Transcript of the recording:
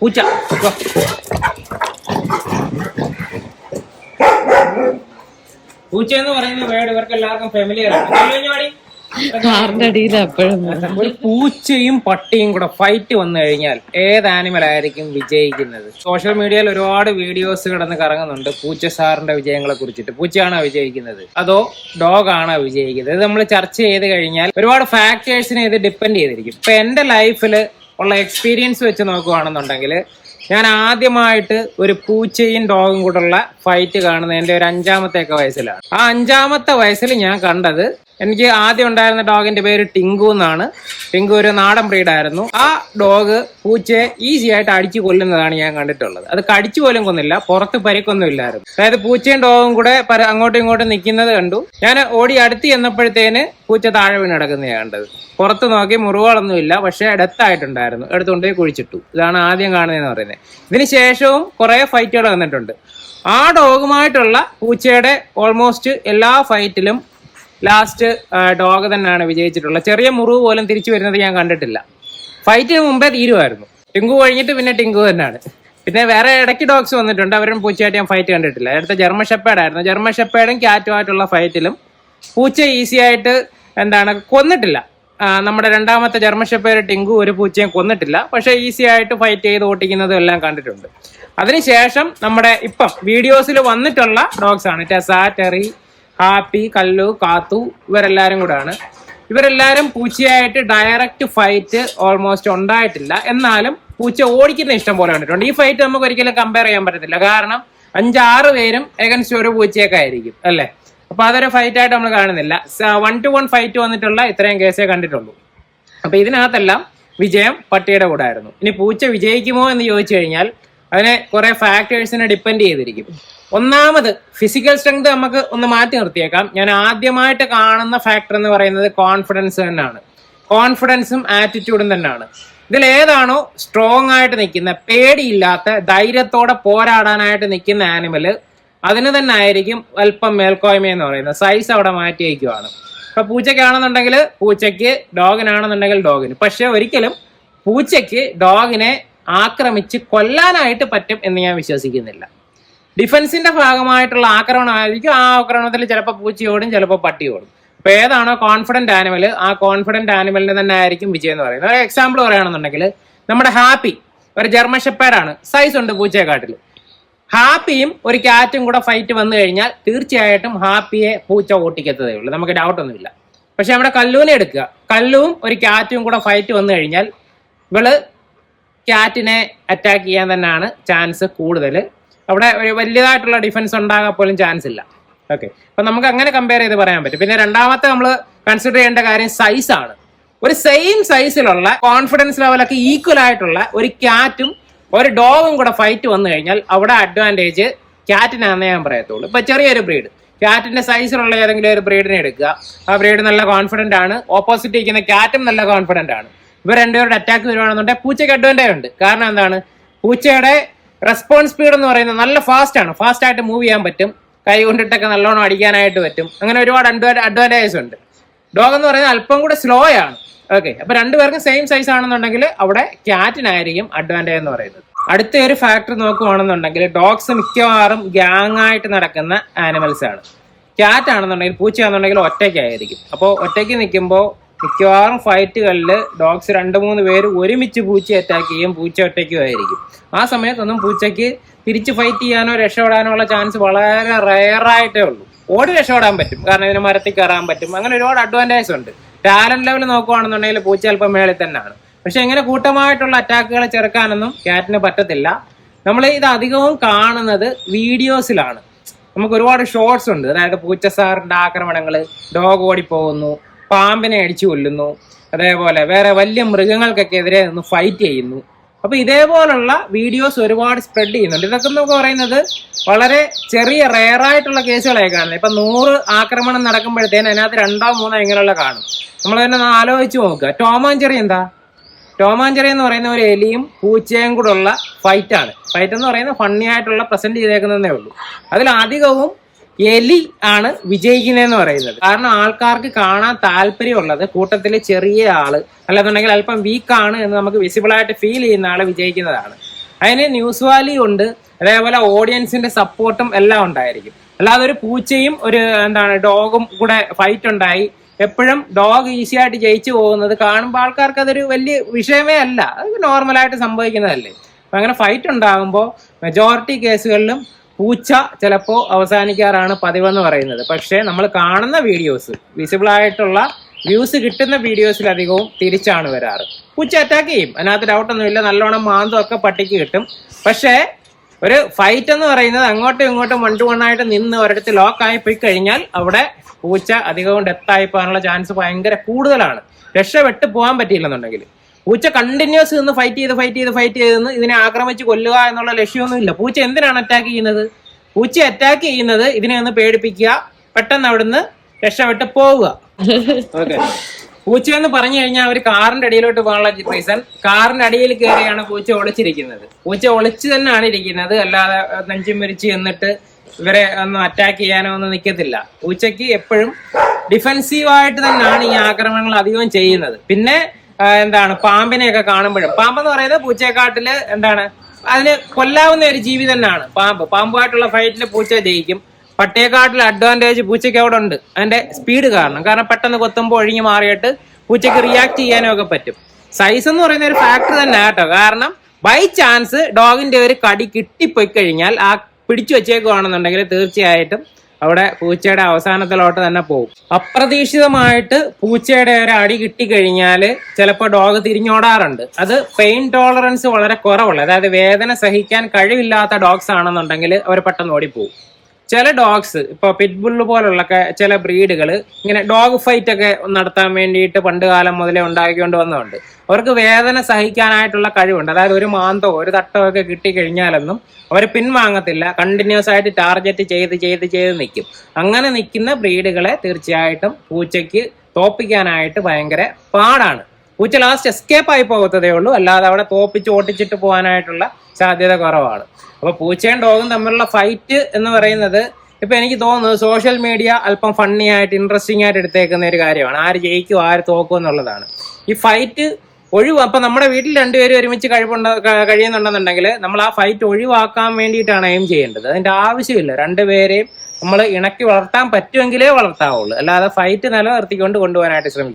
പൂച്ച. പൂച്ച എന്ന് പറയുന്ന വേർഡ് ഇവർക്ക് എല്ലാവർക്കും ഫെമിലിയർ ആണ്. ഒരു പൂച്ചയും പട്ടിയും കൂടെ ഫൈറ്റ് വന്നു കഴിഞ്ഞാൽ ഏത് ആനിമൽ ആയിരിക്കും വിജയിക്കുന്നത്? സോഷ്യൽ മീഡിയയിൽ ഒരുപാട് വീഡിയോസ് കിടന്ന് കറങ്ങുന്നുണ്ട് പൂച്ച സാറിന്റെ വിജയങ്ങളെ കുറിച്ചിട്ട്. പൂച്ചയാണോ വിജയിക്കുന്നത്? അതോ ഡോഗ് ആണോ വിജയിക്കുന്നത്? ഇത് നമ്മൾ ചർച്ച ചെയ്ത് കഴിഞ്ഞാൽ ഒരുപാട് ഫാക്ടേഴ്സിനെ ഇത് ഡിപ്പെൻഡ് ചെയ്തിരിക്കും. ഇപ്പൊ എന്റെ ലൈഫിൽ ഉള്ള എക്സ്പീരിയൻസ് വെച്ച് നോക്കുകയാണെന്നുണ്ടെങ്കിൽ ഞാൻ ആദ്യമായിട്ട് ഒരു പൂച്ചയും ഡോഗും കൂടെയുള്ള ഫൈറ്റ് കാണുന്നത് എന്റെ ഒരു അഞ്ചാമത്തെ ഒക്കെ വയസ്സിലാണ്. ആ അഞ്ചാമത്തെ വയസ്സിൽ ഞാൻ കണ്ടത് എനിക്ക് ആദ്യം ഉണ്ടായിരുന്ന ഡോഗിന്റെ പേര് ടിങ്കു എന്നാണ്. ടിങ്കു ഒരു നാടൻ ബ്രീഡായിരുന്നു ആ ഡോഗ് പൂച്ചയെ ഈസി ആയിട്ട് അടിച്ചു കൊല്ലുന്നതാണ് ഞാൻ കണ്ടിട്ടുള്ളത്. അത് കടിച്ചു പോലും കൊന്നില്ല പുറത്ത് പരിക്കൊന്നും ഇല്ലായിരുന്നു. അതായത് പൂച്ചയും ഡോഗും കൂടെ അങ്ങോട്ടും ഇങ്ങോട്ടും നിൽക്കുന്നത് കണ്ടു. ഞാൻ ഓടി അടുത്ത് ചെന്നപ്പോഴത്തേന് പൂച്ച താഴെ വീണ് കിടക്കുന്നതാണ് കണ്ടത്. പുറത്ത് നോക്കി മുറിവുകളൊന്നുമില്ല പക്ഷെ ഡെത്തായിട്ടുണ്ടായിരുന്നു എടുത്തുകൊണ്ട് കുഴിച്ചിട്ടു. ഇതാണ് ആദ്യം കാണുന്നതെന്ന് പറയുന്നത്. ഇതിന് ശേഷവും കുറെ ഫൈറ്റുകൾ വന്നിട്ടുണ്ട്. ആ ഡോഗുമായിട്ടുള്ള പൂച്ചയുടെ ഓൾമോസ്റ്റ് എല്ലാ ഫൈറ്റിലും ലാസ്റ്റ് ഡോഗ് തന്നെയാണ് വിജയിച്ചിട്ടുള്ളത്. ചെറിയ മുറിവ് പോലും തിരിച്ചു വരുന്നത് ഞാൻ കണ്ടിട്ടില്ല. ഫൈറ്റിന് മുമ്പേ തീരുമായിരുന്നു. ടിങ്കു കഴിഞ്ഞിട്ട് പിന്നെ ടിങ്കു തന്നെയാണ്. പിന്നെ വേറെ ഇടയ്ക്ക് ഡോഗ്സ് വന്നിട്ടുണ്ട്. അവരും പൂച്ചയായിട്ട് ഞാൻ ഫൈറ്റ് കണ്ടിട്ടില്ല. അടുത്ത ജർമ്മൻ ഷെപ്പേഡായിരുന്നു ജർമ്മൻ ഷെപ്പേഡും ക്യാറ്റുമായിട്ടുള്ള ഫൈറ്റിലും പൂച്ച ഈസി ആയിട്ട് എന്താണ് കൊന്നിട്ടില്ല. നമ്മുടെ രണ്ടാമത്തെ ജർമ്മൻ ഷെപ്പേഡ് ടിങ്കു ഒരു പൂച്ചയും കൊന്നിട്ടില്ല. പക്ഷേ ഈസി ആയിട്ട് ഫൈറ്റ് ചെയ്ത് ഓട്ടിക്കുന്നതും എല്ലാം കണ്ടിട്ടുണ്ട്. അതിനുശേഷം നമ്മുടെ ഇപ്പം വീഡിയോസിൽ വന്നിട്ടുള്ള ഡോഗ്സ് ആണ്. ടെസ ടെറി ഹാപ്പി കല്ലു കാത്തു ഇവരെല്ലാരും കൂടാണ് ഇവരെല്ലാരും പൂച്ചയായിട്ട് ഡയറക്റ്റ് ഫൈറ്റ് ഓൾമോസ്റ്റ് ഉണ്ടായിട്ടില്ല. എന്നാലും പൂച്ച ഓടിക്കുന്ന ഇഷ്ടം പോലെ കണ്ടിട്ടുണ്ട്. ഈ ഫൈറ്റ് നമുക്ക് ഒരിക്കലും കമ്പയർ ചെയ്യാൻ പറ്റത്തില്ല. കാരണം അഞ്ചാറ് പേരും എഗൻസ്റ്റ് ഒരു പൂച്ചയൊക്കെ ആയിരിക്കും അല്ലേ? അപ്പൊ അതൊരു ഫൈറ്റ് ആയിട്ട് നമ്മൾ കാണുന്നില്ല. വൺ ടു വൺ ഫൈറ്റ് വന്നിട്ടുള്ള ഇത്രയും കേസേ കണ്ടിട്ടുള്ളൂ. അപ്പൊ ഇതിനകത്തെല്ലാം വിജയം പട്ടിയുടെ കൂടെ ആയിരുന്നു. ഇനി പൂച്ച വിജയിക്കുമോ എന്ന് ചോദിച്ചു കഴിഞ്ഞാൽ അതിനെ കുറെ ഫാക്ടേഴ്സിനെ ഡിപ്പെൻഡ് ചെയ്തിരിക്കും. ഒന്നാമത് ഫിസിക്കൽ സ്ട്രെങ്ത് നമുക്ക് ഒന്ന് മാറ്റി നിർത്തിയേക്കാം. ഞാൻ ആദ്യമായിട്ട് കാണുന്ന ഫാക്ടർ എന്ന് പറയുന്നത് കോൺഫിഡൻസ് തന്നെയാണ്. കോൺഫിഡൻസും ആറ്റിറ്റ്യൂഡും തന്നെയാണ്. ഇതിൽ ഏതാണോ സ്ട്രോങ് ആയിട്ട് നിൽക്കുന്ന പേടിയില്ലാത്ത ധൈര്യത്തോടെ പോരാടാനായിട്ട് നിൽക്കുന്ന ആനിമൽ അതിന് തന്നെ ആയിരിക്കും അല്പം മേൽക്കോയ്മ എന്ന് പറയുന്നത്. സൈസ് അവിടെ മാറ്റി വയ്ക്കുവാണ്. ഇപ്പൊ പൂച്ചയ്ക്കാണെന്നുണ്ടെങ്കിൽ പൂച്ചയ്ക്ക് ഡോഗിനാണെന്നുണ്ടെങ്കിൽ ഡോഗിന് പക്ഷെ ഒരിക്കലും പൂച്ചയ്ക്ക് ഡോഗിനെ ആക്രമിച്ച് കൊല്ലാനായിട്ട് പറ്റും എന്ന് ഞാൻ വിശ്വസിക്കുന്നില്ല. ഡിഫൻസിന്റെ ഭാഗമായിട്ടുള്ള ആക്രമണമായിരിക്കും ആ ആക്രമണത്തിൽ ചിലപ്പോൾ പൂച്ചയോടും ചിലപ്പോൾ പട്ടിയോടും അപ്പൊ ഏതാണോ കോൺഫിഡന്റ് ആനിമൽ ആ കോൺഫിഡന്റ് ആനിമലിന് തന്നെ ആയിരിക്കും വിജയം എന്ന് പറയുന്നത്. ഒരു എക്സാമ്പിൾ പറയുകയാണെന്നുണ്ടെങ്കിൽ നമ്മുടെ ഹാപ്പി ഒരു ജർമ്മൻ ഷെപ്പേഡാണ് സൈസ് ഉണ്ട് പൂച്ചയെക്കാട്ടിൽ ഹാപ്പിയും ഒരു ക്യാറ്റും കൂടെ ഫൈറ്റ് വന്നു കഴിഞ്ഞാൽ തീർച്ചയായിട്ടും ഹാപ്പിയെ പൂച്ച ഓട്ടിക്കത്തതേ ഉള്ളൂ. നമുക്ക് ഡൗട്ട് ഒന്നുമില്ല. പക്ഷെ നമ്മുടെ കല്ലൂനെ എടുക്കുക. കല്ലുവും ഒരു ക്യാറ്റും കൂടെ ഫൈറ്റ് വന്നു കഴിഞ്ഞാൽ ഇവൾ ക്യാറ്റിനെ അറ്റാക്ക് ചെയ്യാൻ തന്നെയാണ് ചാൻസ് കൂടുതൽ അവിടെ ഒരു വലിയതായിട്ടുള്ള ഡിഫൻസ് ഉണ്ടാകാൻ പോലും ചാൻസ് ഇല്ല. ഓക്കെ അപ്പൊ നമുക്ക് അങ്ങനെ കമ്പയർ ചെയ്ത് പറയാൻ പറ്റും. പിന്നെ രണ്ടാമത്തെ നമ്മൾ കൺസിഡർ ചെയ്യേണ്ട കാര്യം സൈസ് ആണ്. ഒരു സെയിം സൈസിലുള്ള കോൺഫിഡൻസ് ലെവലൊക്കെ ഈക്വൽ ആയിട്ടുള്ള ഒരു ക്യാറ്റും ഒരു ഡോഗും കൂടെ ഫൈറ്റ് വന്നു കഴിഞ്ഞാൽ അവിടെ അഡ്വാന്റേജ് ക്യാറ്റിനാണെന്നേ ഞാൻ പറയത്തുള്ളൂ. ഇപ്പൊ ചെറിയൊരു ബ്രീഡ് ക്യാറ്റിന്റെ സൈസിലുള്ള ഏതെങ്കിലും ഒരു ബ്രീഡിനെ എടുക്കുക. ആ ബ്രീഡ് നല്ല കോൺഫിഡന്റ് ആണ്. ഓപ്പോസിറ്റ് ഇരിക്കുന്ന ക്യാറ്റും നല്ല കോൺഫിഡന്റ് ആണ്. ഇവർ രണ്ടുപേരുടെ അറ്റാക്ക് വരുവാണെന്നുണ്ടെങ്കിൽ പൂച്ചയ്ക്ക് അഡ്വാന്റേജ് ഉണ്ട്. കാരണം എന്താണ്? പൂച്ചയുടെ റെസ്പോൺസ് സ്പീഡ് എന്ന് പറയുന്നത് നല്ല ഫാസ്റ്റ് ആണ്. ഫാസ്റ്റ് ആയിട്ട് മൂവ് ചെയ്യാൻ പറ്റും. കൈ കൊണ്ടിട്ടൊക്കെ നല്ലോണം അടിക്കാനായിട്ട് പറ്റും. അങ്ങനെ ഒരുപാട് അഡ്വാന്റേജസ് ഉണ്ട്. ഡോഗ് എന്ന് പറയുന്നത് അല്പം കൂടെ സ്ലോ ആണ്. ഓക്കെ അപ്പൊ രണ്ടുപേർക്കും സെയിം സൈസ് ആണെന്നുണ്ടെങ്കിൽ അവിടെ ക്യാറ്റിനായിരിക്കും അഡ്വാന്റേജ് എന്ന് പറയുന്നത്. അടുത്ത ഒരു ഫാക്ടർ നോക്കുവാണെന്നുണ്ടെങ്കിൽ ഡോഗ്സ് മിക്കവാറും ഗ്യാങ് ആയിട്ട് നടക്കുന്ന ആനിമൽസ് ആണ്. ക്യാറ്റ് ആണെന്നുണ്ടെങ്കിൽ പൂച്ചയാണെന്നുണ്ടെങ്കിൽ ഒറ്റയ്ക്കായിരിക്കും. അപ്പോൾ ഒറ്റയ്ക്ക് നിൽക്കുമ്പോൾ മിക്കവാറും ഫൈറ്റുകളിൽ ഡോഗ്സ് രണ്ട് മൂന്ന് പേര് ഒരുമിച്ച് പൂച്ച അറ്റാക്ക് ചെയ്യും. പൂച്ച ഒറ്റയ്ക്കും ആയിരിക്കും. ആ സമയത്തൊന്നും പൂച്ചയ്ക്ക് തിരിച്ച് ഫൈറ്റ് ചെയ്യാനോ രക്ഷപ്പെടാനോ ഉള്ള ചാൻസ് വളരെ റയറായിട്ടേ ഉള്ളൂ. ഓടി രക്ഷപ്പെടാൻ പറ്റും. കാരണം ഇതിന് മരത്തിൽ കയറാൻ പറ്റും. അങ്ങനെ ഒരുപാട് അഡ്വാന്റേജ് ഉണ്ട്. ടാലന്റ് ലെവൽ നോക്കുകയാണെന്നുണ്ടെങ്കിൽ പൂച്ച അല്പം മേളിൽ തന്നെയാണ്. പക്ഷെ ഇങ്ങനെ കൂട്ടമായിട്ടുള്ള അറ്റാക്കുകളെ ചെറുക്കാനൊന്നും ക്യാറ്റിന് പറ്റത്തില്ല. നമ്മൾ ഇത് അധികവും കാണുന്നത് വീഡിയോസിലാണ് നമുക്ക് ഒരുപാട് ഷോർട്സ് ഉണ്ട്. അതായത് പൂച്ച സാറിന്റെ ആക്രമണങ്ങൾ ഡോഗ് ഓടിപ്പോകുന്നു പാമ്പിനെ അടിച്ചു കൊല്ലുന്നു. അതേപോലെ വേറെ വലിയ മൃഗങ്ങൾക്കൊക്കെ എതിരെ നിന്ന് ഫൈറ്റ് ചെയ്യുന്നു. അപ്പൊ ഇതേപോലുള്ള വീഡിയോസ് ഒരുപാട് സ്പ്രെഡ് ചെയ്യുന്നുണ്ട്. ഇതൊക്കെ എന്ന് പറയുന്നത് വളരെ ചെറിയ റെയർ ആയിട്ടുള്ള കേസുകളായി കാണുന്നത്. ഇപ്പൊ നൂറ് ആക്രമണം നടക്കുമ്പോഴത്തേന് അതിനകത്ത് രണ്ടോ മൂന്നോ ഇങ്ങനെയുള്ള കാണും. നമ്മൾ തന്നെ ആലോചിച്ച് നോക്കുക. ടോമാഞ്ചെറി എന്താ? ടോമാഞ്ചെറി എന്ന് പറയുന്ന ഒരു എലിയും പൂച്ചയും കൂടെ ഉള്ള ഫൈറ്റാണ് ഫൈറ്റ് എന്ന് പറയുന്നത് ഫണ്ണി ആയിട്ടുള്ള പ്രസന്റ് ചെയ്തേക്കുന്നതേ ഉള്ളൂ. അതിൽ അധികവും എലി ആണ് വിജയിക്കുന്നതെന്ന് പറയുന്നത്. കാരണം ആൾക്കാർക്ക് കാണാൻ താല്പര്യമുള്ളത് കൂട്ടത്തിലെ ചെറിയ ആൾ അല്ലാന്നുണ്ടെങ്കിൽ അല്പം വീക്കാണ് എന്ന് നമുക്ക് വിസിബിൾ ആയിട്ട് ഫീൽ ചെയ്യുന്ന ആൾ വിജയിക്കുന്നതാണ്. അതിന് ന്യൂസ് വാലി ഉണ്ട് അതേപോലെ ഓഡിയൻസിന്റെ സപ്പോർട്ടും എല്ലാം ഉണ്ടായിരിക്കും. അല്ലാതെ ഒരു പൂച്ചയും ഒരു എന്താണ് ഡോഗും കൂടെ ഫൈറ്റ് ഉണ്ടായി എപ്പോഴും ഡോഗ് ഈസി ആയിട്ട് ജയിച്ചു പോകുന്നത് കാണുമ്പോൾ ആൾക്കാർക്ക് അതൊരു വലിയ വിഷയമേ അല്ല. അത് നോർമലായിട്ട് സംഭവിക്കുന്നതല്ലേ. അപ്പൊ അങ്ങനെ ഫൈറ്റ് ഉണ്ടാകുമ്പോൾ മെജോറിറ്റി കേസുകളിലും പൂച്ച ചിലപ്പോൾ അവസാനിക്കാറാണ് പതിവെന്ന് പറയുന്നത്. പക്ഷേ നമ്മൾ കാണുന്ന വീഡിയോസ് വിസിബിൾ ആയിട്ടുള്ള വ്യൂസ് കിട്ടുന്ന വീഡിയോസിലധികവും തിരിച്ചാണ് വരാറ്. പൂച്ച അറ്റാക്ക് ചെയ്യും. അതിനകത്ത് ഡൗട്ടൊന്നുമില്ല നല്ലോണം മാന്തം ഒക്കെ പട്ടിക്ക് കിട്ടും. പക്ഷേ ഒരു ഫൈറ്റ് എന്ന് പറയുന്നത് അങ്ങോട്ടും ഇങ്ങോട്ടും വൺ ടു വൺ ആയിട്ട് നിന്ന് ഒരിടത്ത് ലോക്കായി പോയി കഴിഞ്ഞാൽ അവിടെ പൂച്ച അധികവും ഡെത്തായി പോകാനുള്ള ചാൻസ് ഭയങ്കര കൂടുതലാണ്. രക്ഷപ്പെട്ട് പോകാൻ പറ്റിയില്ലെന്നുണ്ടെങ്കിൽ. പൂച്ച കണ്ടിന്യൂസ് നിന്ന് ഫൈറ്റ് ചെയ്ത് ഫൈറ്റ് ചെയ്ത് ഫൈറ്റ് ചെയ്ത് ഇതിനെ ആക്രമിച്ച് കൊല്ലുക എന്നുള്ള ലക്ഷ്യമൊന്നുമില്ല. പൂച്ച എന്തിനാണ് അറ്റാക്ക് ചെയ്യുന്നത്? പൂച്ച അറ്റാക്ക് ചെയ്യുന്നത് ഇതിനെ ഒന്ന് പേടിപ്പിക്കുക പെട്ടെന്ന് അവിടുന്ന് രക്ഷപ്പെട്ട് പോവുക. ഓക്കെ പൂച്ച എന്ന് പറഞ്ഞു കഴിഞ്ഞാൽ അവർ കാറിന്റെ അടിയിലോട്ട് പോകാനുള്ള റീസൺ കാറിന്റെ അടിയിൽ കയറിയാണ് പൂച്ച ഒളിച്ചിരിക്കുന്നത്. പൂച്ച ഒളിച്ച് തന്നെയാണ് ഇരിക്കുന്നത്. അല്ലാതെ നെഞ്ചും മരിച്ച് എന്നിട്ട് ഇവരെ ഒന്നും അറ്റാക്ക് ചെയ്യാനോ ഒന്നും നിൽക്കത്തില്ല പൂച്ചയ്ക്ക് എപ്പോഴും ഡിഫെൻസീവായിട്ട് തന്നെയാണ് ഈ ആക്രമണങ്ങൾ അധികവും ചെയ്യുന്നത്. പിന്നെ എന്താണ് പാമ്പിനെയൊക്കെ കാണുമ്പോഴും. പാമ്പെന്ന് പറയുന്നത് പൂച്ചയെക്കാട്ടിൽ എന്താണ് അതിന് കൊല്ലാവുന്ന ഒരു ജീവി തന്നെയാണ്. പാമ്പ്. പാമ്പുമായിട്ടുള്ള ഫൈറ്റിൽ പൂച്ച ജയിക്കും. പട്ടിയെക്കാട്ടിൽ അഡ്വാന്റേജ് പൂച്ചയ്ക്ക് അവിടെ ഉണ്ട്. അതിന്റെ സ്പീഡ് കാരണം. കാരണം പെട്ടെന്ന് കൊത്തുമ്പോൾ ഒഴിഞ്ഞു മാറിയിട്ട് പൂച്ചയ്ക്ക് റിയാക്ട് ചെയ്യാനും ഒക്കെ പറ്റും. സൈസ് എന്ന് പറയുന്ന ഒരു ഫാക്ടർ തന്നെ കേട്ടോ. കാരണം ബൈ ചാൻസ് ഡോഗിന്റെ ഒരു കടി കിട്ടിപ്പോയി കഴിഞ്ഞാൽ ആ പിടിച്ചു വെച്ചേക്കുവാണെന്നുണ്ടെങ്കിൽ തീർച്ചയായിട്ടും അവിടെ പൂച്ചയുടെ അവസാനത്തിലോട്ട് തന്നെ പോകും അപ്രതീക്ഷിതമായിട്ട് പൂച്ചയുടെ ഒരു അടി കിട്ടിക്കഴിഞ്ഞാൽ ചിലപ്പോൾ ഡോഗ് തിരിഞ്ഞോടാറുണ്ട്. അത് പെയിൻ ടോളറൻസ് വളരെ കുറവുള്ള അതായത് വേദന സഹിക്കാൻ കഴിവില്ലാത്ത ഡോഗ്സ് ആണെന്നുണ്ടെങ്കിൽ അവർ പെട്ടെന്ന് ഓടിപ്പോവും. ചില ഡോഗ്സ് ഇപ്പോൾ പിറ്റ്ബുള്ള് പോലുള്ള ചില ബ്രീഡുകൾ ഇങ്ങനെ ഡോഗ് ഫൈറ്റ് ഒക്കെ നടത്താൻ വേണ്ടിയിട്ട് പണ്ട് കാലം മുതലേ ഉണ്ടാക്കിക്കൊണ്ട് വന്നതുണ്ട് അവർക്ക് വേദന സഹിക്കാനായിട്ടുള്ള കഴിവുണ്ട്. അതായത് ഒരു മാന്തോ ഒരു തട്ടോ ഒക്കെ കിട്ടിക്കഴിഞ്ഞാലൊന്നും അവർ പിൻവാങ്ങത്തില്ല. കണ്ടിന്യൂസ് ആയിട്ട് ടാർഗറ്റ് ചെയ്ത് ചെയ്ത് ചെയ്ത് നിൽക്കും അങ്ങനെ നിൽക്കുന്ന ബ്രീഡുകളെ തീർച്ചയായിട്ടും പൂച്ചയ്ക്ക് തോപ്പിക്കാനായിട്ട് ഭയങ്കര പാടാണ്. പൂച്ച ലാസ്റ്റ് എസ്കേപ്പ് ആയി പോകത്തതേ ഉള്ളൂ. അല്ലാതെ അവിടെ തോപ്പിച്ച് ഓട്ടിച്ചിട്ട് പോകാനായിട്ടുള്ള സാധ്യത കുറവാണ്. അപ്പൊ പൂച്ചയും ഡോഗും തമ്മിലുള്ള ഫൈറ്റ് എന്ന് പറയുന്നത് ഇപ്പൊ എനിക്ക് തോന്നുന്നത് സോഷ്യൽ മീഡിയ അല്പം ഫണ്ണി ആയിട്ട് ഇൻട്രസ്റ്റിംഗ് ആയിട്ട് എടുത്തേക്കുന്ന ഒരു കാര്യമാണ്. ആര് ജയിക്കും ആര് തോക്കും എന്നുള്ളതാണ്. ഈ ഫൈറ്റ് ഒഴിവ് അപ്പൊ നമ്മുടെ വീട്ടിൽ രണ്ടുപേരും ഒരുമിച്ച് കഴിവുണ്ട കഴിയുന്നുണ്ടെന്നുണ്ടെങ്കിൽ നമ്മൾ ആ ഫൈറ്റ് ഒഴിവാക്കാൻ വേണ്ടിയിട്ടാണ് എയിം ചെയ്യേണ്ടത്. അതിന്റെ ആവശ്യമില്ല. രണ്ടുപേരെയും നമ്മൾ ഇണക്കി വളർത്താൻ പറ്റുമെങ്കിലേ വളർത്താവുള്ളൂ. അല്ലാതെ ഫൈറ്റ് നിലനിർത്തിക്കൊണ്ട് കൊണ്ടുപോകാനായിട്ട് ശ്രമിക്കും